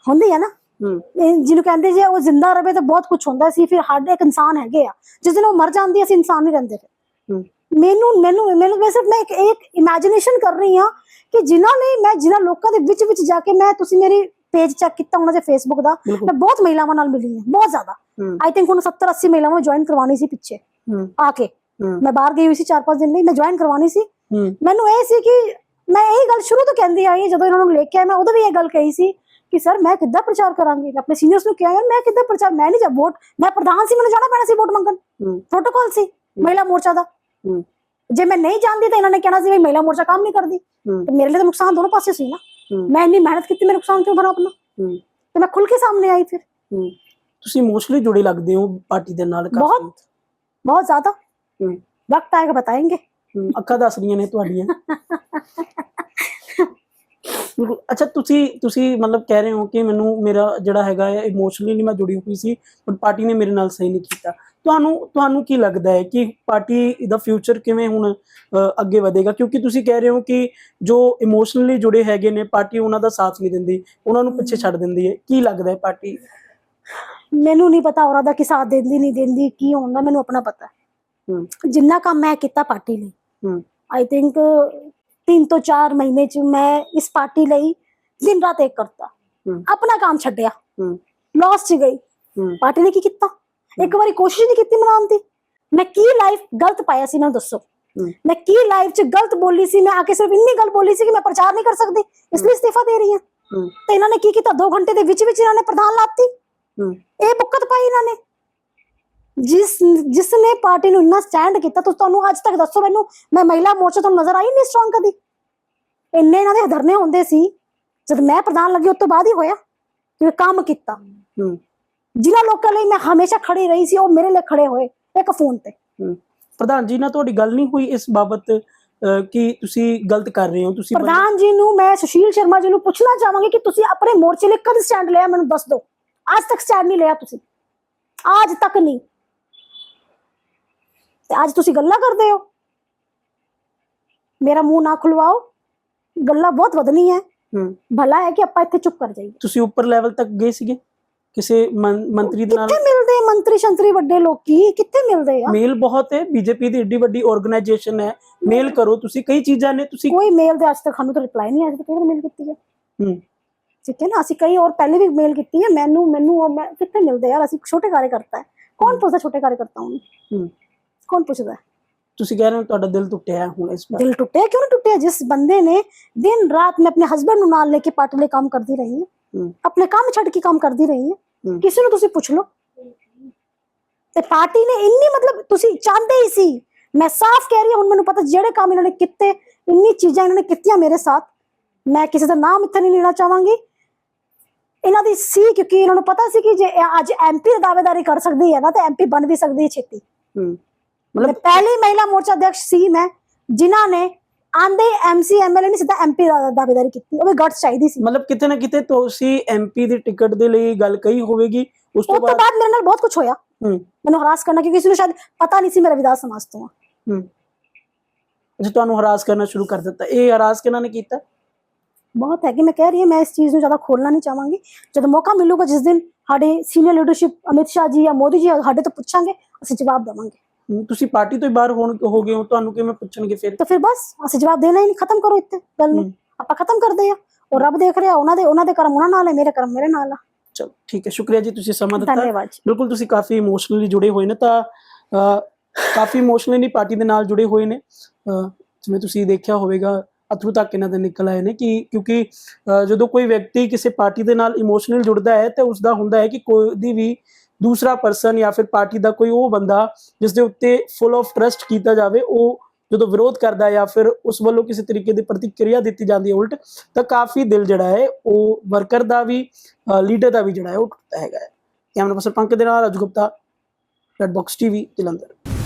ਹੁੰਦੀ ਹੈ ਨਾ? ਜਿਹਨੂੰ ਕਹਿੰਦੇ ਜੇ ਉਹ ਜ਼ਿੰਦਾ ਰਵੇ ਤਾਂ ਬਹੁਤ ਕੁਝ ਹੁੰਦਾ ਸੀ ਫਿਰ ਹਰ ਇੱਕ ਇਨਸਾਨ ਹੈਗੇ ਆ। ਜਿਸ ਦਿਨ ਉਹ ਮਰ ਜਾਂਦੀ ਅਸੀਂ ਇਨਸਾਨ ਨਹੀਂ ਰਹਿੰਦੇ। ਫਿਰ ਮੈਨੂੰ ਮੈਨੂੰ ਮੈਨੂੰ ਵੈਸੇ ਮੈਂ ਇੱਕ ਇੱਕ ਇਮੇਜਿਨੇਸ਼ਨ ਕਰ ਰਹੀ ਹਾਂ ਕਿ ਜਿਨ੍ਹਾਂ ਲਈ ਮੈਂ ਜਿਨ੍ਹਾਂ ਲੋਕਾਂ ਦੇ ਵਿੱਚ ਵਿੱਚ ਜਾ ਕੇ ਮੈਂ ਤੁਸੀਂ ਮੇਰੀ ਪੇਜ ਚੈੱਕ ਕੀਤਾ ਉਹਨਾਂ ਦੇ ਫੇਸਬੁੱਕ ਦਾ। ਮੈਂ ਬਹੁਤ ਮਹਿਲਾਵਾਂ ਨਾਲ ਮਿਲੀ ਹਾਂ ਬਹੁਤ ਜ਼ਿਆਦਾ। ਆਈ ਥਿੰਕ ਹੁਣ 70 80 ਮਹਿਲਾਵਾਂ ਜੁਆਇਨ ਕਰਵਾਉਣੀ ਸੀ ਪਿੱਛੇ ਆ ਕੇ। ਮੈਂ ਬਾਹਰ ਗਈ ਹੋਈ ਸੀ 4-5 ਦਿਨ ਲਈ ਮੈਂ ਜੁਆਇਨ ਕਰਵਾਉਣੀ ਸੀ। ਮੈਨੂੰ ਇਹ ਸੀ ਕਿ ਮੈਂ ਇਹ ਗੱਲ ਸ਼ੁਰੂ ਤੋਂ ਕਹਿੰਦੀ ਆਈ ਜਦੋਂ ਇਹਨਾਂ ਨੂੰ ਲੈ ਕੇ ਆਇਆ ਮੈਂ ਉਦੋਂ ਵੀ ਇਹ ਗੱਲ ਕਹੀ ਸੀ ਕਿ ਸਰ ਮੈਂ ਕਿੱਦਾਂ ਪ੍ਰਚਾਰ ਕਰਾਂਗੀ? ਆਪਣੇ ਸੀਨੀਅਰਸ ਨੂੰ ਕਿਹਾ ਯਾਰ ਮੈਂ ਕਿੱਦਾਂ ਪ੍ਰਚਾਰ ਮੈਂ ਨਹੀਂ ਜਾ ਵੋਟ ਮੈਂ ਪ੍ਰਧਾਨ ਸੀ ਮੈਨੂੰ ਜਾਣਾ ਪੈਣਾ ਸੀ ਵੋਟ ਮੰਗਣ। ਪ੍ਰੋਟੋਕਾਲ ਸੀ ਮਹਿਲਾ ਮੋਰਚਾ ਦਾ। ਜੇ ਮੈਂ ਨਹੀਂ ਜਾਣਦੀ ਤਾਂ ਇਹਨਾਂ ਨੇ ਕਹਿਣਾ ਸੀ ਵੀ ਮਹਿਲਾ ਮੋਰਚਾ ਕੰਮ ਨਹੀਂ ਕਰਦੀ। ਹੂੰ। ਤੇ ਮੇਰੇ ਲਈ ਤਾਂ ਨੁਕਸਾਨ ਦੋਨੋਂ ਪਾਸੇ ਸੀ ਨਾ। ਹੂੰ। ਮੈਂ ਇੰਨੀ ਮਿਹਨਤ ਕੀਤੀ ਮੈਂ ਨੁਕਸਾਨ ਕਿਉਂ ਭਰਾਂ ਆਪਣਾ? ਹੂੰ। ਤੇ ਮੈਂ ਖੁੱਲ ਕੇ ਸਾਹਮਣੇ ਆਈ ਫਿਰ। ਹੂੰ। ਤੁਸੀਂ ਇਮੋਸ਼ਨਲੀ ਜੁੜੇ ਲੱਗਦੇ ਹੋ ਪਾਰਟੀ ਦੇ ਨਾਲ ਕਾਫੀ ਬਹੁਤ। ਬਹੁਤ ਜ਼ਿਆਦਾ। ਹੂੰ। ਵਕਤ ਆਏਗਾ ਬਤਾएंगे ਹਮ, ਅੱਖਾਂ ਦੱਸ ਰਹੀਆਂ ਨੇ ਤੁਹਾਡੀਆਂ। ਬਿਲਕੁਲ ਅੱਛਾ ਤੁਸੀਂ ਤੁਸੀਂ ਮਤਲਬ ਕਹਿ ਰਹੇ ਹੋ ਕਿ ਮੈਨੂੰ ਮੇਰਾ ਜਿਹੜਾ ਹੈਗਾ ਹੈ ਇਮੋਸ਼ਨਲੀ ਨਹੀਂ ਮੈਂ ਜੁੜੀ ਹੋਈ ਸੀ ਪਰ ਪਾਰਟੀ ਨੇ ਮੇਰੇ ਨਾਲ ਸਹੀ ਨਹੀਂ ਕੀਤਾ। ਤੁਹਾਨੂੰ ਤੁਹਾਨੂੰ ਕੀ ਲੱਗਦਾ ਹੈ ਕਿ ਪਾਰਟੀ ਦਾ ਫਿਊਚਰ ਕਿਵੇਂ ਹੁਣ ਅੱਗੇ ਵਧੇਗਾ? ਕਿਉਂਕਿ ਤੁਸੀਂ ਕਹਿ ਰਹੇ ਹੋ ਕਿ ਜੋ ਇਮੋਸ਼ਨਲੀ ਜੁੜੇ ਹੈਗੇ ਨੇ ਪਾਰਟੀ ਉਹਨਾਂ ਦਾ ਸਾਥ ਨਹੀਂ ਦਿੰਦੀ ਉਹਨਾਂ ਨੂੰ ਪਿੱਛੇ ਛੱਡ ਦਿੰਦੀ ਹੈ। ਕੀ ਲੱਗਦਾ ਹੈ ਪਾਰਟੀ? ਮੈਨੂੰ ਨਹੀਂ ਪਤਾ ਔਰਾਂ ਦਾ ਕੀ ਸਾਥ ਦਿੰਦੀ ਨਹੀਂ ਦਿੰਦੀ ਕੀ ਹੁੰਦਾ ਮੈਨੂੰ ਆਪਣਾ ਪਤਾ। ਹੂੰ। ਜਿੰਨਾ ਕੰਮ ਮੈਂ ਕੀਤਾ ਪਾਰਟੀ ਲਈ ਹੂੰ। ਆਈ ਥਿੰਕ 3 ਤੋਂ 4 ਮਹੀਨੇ ਚ ਮੈਂ ਇਸ ਪਾਰਟੀ ਲਈ ਦਿਨ ਰਾਤ ਇੱਕ ਕਰਤਾ। ਆਪਣਾ ਕੰਮ ਛੱਡਿਆ। ਲਾਸ ਚ ਗਈ। ਪਾਰਟੀ ਨੇ ਕੀ ਕੀਤਾ? ਇੱਕ ਵਾਰੀ ਕੋਸ਼ਿਸ਼ ਨਹੀਂ ਕੀਤੀ ਮਨਾਉਣ ਦੀ। ਮੈਂ ਕੀ ਲਾਈਫ ਗਲਤ ਪਾਇਆ ਸੀ ਨਾ ਦੱਸੋ। ਮੈਂ ਕੀ ਲਾਈਫ ਚ ਗਲਤ ਬੋਲੀ ਸੀ? ਮੈਂ ਆ ਕੇ ਸਿਰਫ ਇੰਨੀ ਗੱਲ ਬੋਲੀ ਸੀ ਕਿ ਮੈਂ ਪ੍ਰਚਾਰ ਨਹੀਂ ਕਰ ਸਕਦੀ। ਇਸ ਲਈ ਅਸਤੀਫਾ ਦੇ ਰਹੀ ਹਾਂ। ਤੇ ਇਹਨਾਂ ਨੇ ਕੀ ਕੀਤਾ? 2 ਘੰਟੇ ਦੇ ਵਿੱਚ ਵਿੱਚ ਇਹਨਾਂ ਨੇ ਪ੍ਰਧਾਨ ਲਾਤੀ ਇਹ ਬੁੱਕਤ ਪਾਈ ਇਹਨਾਂ ਨੇ। ਜਿਸ ਜਿਸ ਨੇ ਪਾਰਟੀ ਨੂੰ ਇੰਨਾ ਸਟੈਂਡ ਕੀਤਾ ਤੁਸੀਂ ਤੁਹਾਨੂੰ ਅੱਜ ਤੱਕ ਦੱਸੋ ਮੈਨੂੰ ਮੈਂ ਮਹਿਲਾ ਮੋਰਚਾ ਤੋਂ ਨਜ਼ਰ ਆਈ ਨਹੀਂ ਸਟਰੋਂਗ ਕਦੀ। ਇੰਨੇ ਇਹਨਾਂ ਦੇ ਧਰਨੇ ਹੁੰਦੇ ਸੀ ਜਦ ਮੈਂ ਪ੍ਰਧਾਨ ਲੱਗੀ ਉਸ ਤੋਂ ਬਾਅਦ ਹੀ ਹੋਇਆ ਕਿ ਕੰਮ ਕੀਤਾ। ਹੂੰ। ਜਿਨ੍ਹਾਂ ਲੋਕਾਂ ਲਈ ਮੈਂ ਹਮੇਸ਼ਾ ਖੜੀ ਰਹੀ ਸੀ ਉਹ ਮੇਰੇ ਲਈ ਖੜੇ ਹੋਏ ਇੱਕ ਫੋਨ ਤੇ। ਪ੍ਰਧਾਨ ਜੀ ਨਾਲ ਤੁਹਾਡੀ ਗੱਲ ਨਹੀਂ ਹੋਈ ਇਸ ਬਾਬਤ ਕਿ ਤੁਸੀਂ ਗਲਤ ਕਰ ਰਹੇ ਹੋ ਤੁਸੀਂ ਪ੍ਰਧਾਨ ਜੀ ਨੂੰ ਮੈਂ ਸੁਸ਼ੀਲ ਸ਼ਰਮਾ ਜੀ ਨੂੰ ਪੁੱਛਣਾ ਚਾਹਾਂਗੀ ਕਿ ਤੁਸੀਂ ਆਪਣੇ ਮੋਰਚੇ ਲਈ ਕਦ ਸਟੈਂਡ ਲਿਆ ਮੈਨੂੰ ਦੱਸ ਦਿਓ। ਅੱਜ ਤੱਕ ਸਟੈਂਡ ਨਹੀਂ ਲਿਆ ਤੁਸੀਂ। ਅੱਜ ਤੱਕ ਨਹੀਂ। ਤੇ ਅੱਜ ਤੁਸੀਂ ਗੱਲਾਂ ਕਰਦੇ ਹੋ? ਮੇਰਾ ਮੂੰਹ ਨਾ ਖੁਲਵਾਓ। ਗੱਲਾਂ ਬਹੁਤ ਵਧਣੀ ਹੈ। ਹਮ, ਭਲਾ ਹੈ ਕਿ ਆਪਾਂ ਇੱਥੇ ਚੁੱਪ ਕਰ ਜਾਈਏ। ਤੁਸੀਂ ਉੱਪਰ ਲੈਵਲ ਤੱਕ ਗਏ ਸੀਗੇ? ਕਿਸੇ ਮੰਤਰੀ ਦੇ ਨਾਲ? ਕਿੱਥੇ ਮਿਲਦੇ ਮੰਤਰੀ ਸ਼ੰਤਰੀ ਵੱਡੇ ਲੋਕੀ? ਕਿੱਥੇ ਮਿਲਦੇ ਆ? ਮੇਲ ਬਹੁਤ ਹੈ। ਬੀਜੇਪੀ ਦੀ ਏਡੀ ਵੱਡੀ ਆਰਗੇਨਾਈਜੇਸ਼ਨ ਹੈ। ਮੇਲ ਕਰੋ। ਤੁਸੀਂ ਕਈ ਚੀਜ਼ਾਂ ਨੇ ਤੁਸੀਂ ਕੋਈ ਮੇਲ ਦੇ ਅੱਜ ਤੱਕ ਸਾਨੂੰ ਤਾਂ ਰਿਪਲਾਈ ਨਹੀਂ ਆਇਆ। ਕਿਹਨੇ ਮੇਲ ਕੀਤੀ ਹੈ। ਹਮ, ਠੀਕ ਹੈ ਨਾ? ਅਸੀਂ ਕਈ ਹੋਰ ਪਹਿਲੇ ਵੀ ਮੇਲ ਕੀਤੀ ਹੈ ਮੈਨੂੰ ਮੈਨੂੰ ਮੈਂ ਕਿੱਥੇ ਮਿਲਦੇ ਯਾਰ ਅਸੀਂ ਛੋਟੇ ਕਾਰਜਕਰਤਾ ਹੈ। ਕੌਣ ਪੁੱਛਦਾ ਛੋਟੇ ਕਾਰਜਕਰਤਾ ਨੂੰ? ਹਮ, ਕੌਣ ਪੁੱਛਦਾ? ਤੁਸੀਂ ਕਹਿ ਰਹੇ ਹੋ ਤੁਹਾਡਾ ਦਿਲ ਟੁੱਟਿਆ ਹੁਣ ਇਸ ਵਾਰ ਦਿਲ ਟੁੱਟਿਆ? ਕਿਉਂ ਨਹੀਂ ਟੁੱਟਿਆ? ਜਿਸ ਬੰਦੇ ਨੇ ਦਿਨ ਰਾਤ ਮੈਂ ਆਪਣੇ ਹਸਬੰਡ ਨੂੰ ਨਾਲ ਲੈ ਕੇ ਪਾਰਟੀ ਲਈ ਕੰਮ ਕਰਦੀ ਰਹੀ ਹਾਂ। ਆਪਣੇ ਕੰਮ ਛੱਡ ਕੇ ਕੰਮ ਕਰਦੀ ਰਹੀ ਹਾਂ। ਕਿਸੇ ਨੂੰ ਤੁਸੀਂ ਪੁੱਛ ਲਓ। ਤੇ ਪਾਰਟੀ ਨੇ ਇੰਨੀ ਮਤਲਬ ਤੁਸੀਂ ਚਾਹੁੰਦੇ ਹੀ ਸੀ। ਮੈਂ ਸਾਫ਼ ਕਹਿ ਰਹੀ ਹਾਂ ਹੁਣ ਮੈਨੂੰ ਪਤਾ ਜਿਹੜੇ ਕੰਮ ਇਹਨਾਂ ਨੇ ਕੀਤੇ ਇੰਨੀ ਚੀਜ਼ਾਂ ਇਹਨਾਂ ਨੇ ਕੀਤੀਆਂ ਮੇਰੇ ਸਾਥ। ਮੈਂ ਕਿਸੇ ਦਾ ਨਾਮ ਇੱਥੇ ਨਹੀਂ ਲੈਣਾ ਚਾਹਾਂਗੀ। ਇਹਨਾਂ ਦੀ ਸੀ ਕਿਉਂਕਿ ਇਹਨਾਂ ਨੂੰ ਪਤਾ ਸੀ ਕਿ ਜੇ ਅੱਜ ਐਮਪੀ ਦਾਅਵੇਦਾਰੀ ਕਰ ਸਕਦੀ ਹੈ ਨਾ ਤਾਂ ਐਮਪੀ ਬਣ ਵੀ ਸਕਦੀ ਹੈ ਛੇਤੀ। ਮਤਲਬ ਪਹਿਲੀ ਮਹਿਲਾ ਮੋਰਚਾ ਅਧਿਕਸ਼ ਸੀ ਮੈਂ ਜਿਨ੍ਹਾਂ ਨੇ ਆਂਦੇ ਐਮਸੀ ਐਮਐਲਏ ਨਹੀਂ ਸਿੱਧਾ ਐਮਪੀ ਦਾ ਦਾਅਵੇਦਾਰੀ ਕੀਤੀ ਉਹ ਵੀ ਗੱਟ ਚਾਹੀਦੀ ਸੀ। ਮਤਲਬ ਕਿਤੇ ਨਾ ਕਿਤੇ ਤੁਸੀਂ ਐਮਪੀ ਦੀ ਟਿਕਟ ਦੇ ਲਈ ਗੱਲ ਕਹੀ ਹੋਵੇਗੀ ਉਸ ਤੋਂ ਬਾਅਦ ਮੇਰੇ ਨਾਲ ਬਹੁਤ ਕੁਝ ਹੋਇਆ। ਮੈਨੂੰ ਹਰਾਸ ਕਰਨਾ ਕਿਉਂਕਿ ਕਿਸੇ ਨੂੰ ਸ਼ਾਇਦ ਪਤਾ ਨਹੀਂ ਸੀ ਮੇਰਾ ਵਿਦਾਸ ਸਮਾਜ ਤੋਂ। ਹਮ। ਅੱਛਾ ਤੁਹਾਨੂੰ ਹਰਾਸ ਕਰਨਾ ਸ਼ੁਰੂ ਕਰ ਦਿੱਤਾ। ਇਹ ਹਰਾਸ ਕਿਹਨਾਂ ਨੇ ਕੀਤਾ? ਬਹੁਤ ਹੈ ਕਿ ਮੈਂ ਕਹਿ ਰਹੀ ਹਾਂ ਮੈਂ ਇਸ ਚੀਜ਼ ਨੂੰ ਜ਼ਿਆਦਾ ਖੋਲਣਾ ਨਹੀਂ ਚਾਹਾਂਗੀ। ਜਦੋਂ ਮੌਕਾ ਮਿਲੂਗਾ ਜਿਸ ਦਿਨ ਸਾਡੇ ਸੀਨੀਅਰ ਲੀਡਰਸ਼ਿਪ ਅਮਿਤ ਸ਼ਾਹ ਜੀ ਜਾਂ ਮੋਦੀ ਜੀ ਸਾਡੇ ਤੋਂ ਪੁੱਛਾਂਗੇ ਅਸੀਂ ਜਵਾਬ ਦੇਵਾਂਗੇ। ਤੁਸੀਂ ਪਾਰਟੀ ਤੋਂ ਹੀ ਬਾਹਰ ਹੋਣ ਹੋ ਗਏ ਹੋ ਤੁਹਾਨੂੰ ਕਿਵੇਂ ਪੁੱਛਣਗੇ ਫਿਰ? ਤਾਂ ਫਿਰ ਬਸ ਅਸੀਂ ਜਵਾਬ ਦੇਣਾ ਹੀ ਨਹੀਂ ਖਤਮ ਕਰੋ ਇੱਥੇ ਗੱਲ ਨੂੰ। ਆਪਾਂ ਖਤਮ ਕਰਦੇ ਆ ਉਹ ਰੱਬ ਦੇਖ ਰਿਹਾ ਉਹਨਾਂ ਦੇ ਉਹਨਾਂ ਦੇ ਕਰਮ ਉਹਨਾਂ ਨਾਲ ਹੈ ਮੇਰੇ ਕਰਮ ਮੇਰੇ ਨਾਲ ਆ। ਚਲੋ ਠੀਕ ਹੈ ਸ਼ੁਕਰੀਆ ਜੀ ਤੁਸੀਂ ਸਮਾਂ ਦਿੱਤਾ। ਧੰਨਵਾਦ ਬਿਲਕੁਲ ਤੁਸੀਂ ਕਾਫੀ ਇਮੋਸ਼ਨਲੀ ਜੁੜੇ ਹੋਏ ਨੇ ਤਾਂ ਕਾਫੀ ਇਮੋਸ਼ਨਲੀ ਪਾਰਟੀ ਦੇ ਨਾਲ ਜੁੜੇ ਹੋਏ ਨੇ। ਜਿਵੇਂ ਤੁਸੀਂ ਦੇਖਿਆ ਹੋਵੇਗਾ ਅਥਰੂ ਤੱਕ ਇਹਨਾਂ ਦੇ ਨਿਕਲ ਆਏ ਨੇ ਕਿ ਕਿਉਂਕਿ ਜਦੋਂ ਕੋਈ ਵਿਅਕਤੀ ਕਿਸੇ ਪਾਰਟੀ ਦੇ ਨਾਲ ਇਮੋਸ਼ਨਲ ਜੁੜਦਾ ਹੈ ਤਾਂ ਉਸ ਦਾ ਹੁੰਦਾ ਹੈ ਕਿ ਕੋਈ ਦੀ ਵੀ ਦੂਸਰਾ ਪਰਸਨ ਜਾਂ ਫਿਰ ਪਾਰਟੀ ਦਾ ਕੋਈ ਉਹ ਬੰਦਾ ਜਿਸ ਦੇ ਉੱਤੇ ਫੁੱਲ ਆਫ ਟਰਸਟ ਕੀਤਾ ਜਾਵੇ, ਉਹ ਜਦੋਂ ਵਿਰੋਧ ਕਰਦਾ ਜਾਂ ਫਿਰ ਉਸ ਵੱਲੋਂ ਕਿਸੇ ਤਰੀਕੇ ਦੀ ਪ੍ਰਤੀਕਿਰਿਆ ਦਿੱਤੀ ਜਾਂਦੀ ਹੈ ਉਲਟ, ਤਾਂ ਕਾਫੀ ਦਿਲ ਜਿਹੜਾ ਹੈ, ਉਹ ਵਰਕਰ ਦਾ ਵੀ ਲੀਡਰ ਦਾ ਵੀ ਜਿਹੜਾ ਹੈ, ਉਹ ਟੁੱਟਦਾ ਹੈਗਾ ਹੈ। ਕੈਮਰਾ ਪਰਸਨ ਪੰਕਜ ਦੇ ਨਾਲ Raju Gupta red box TV Jalandhar.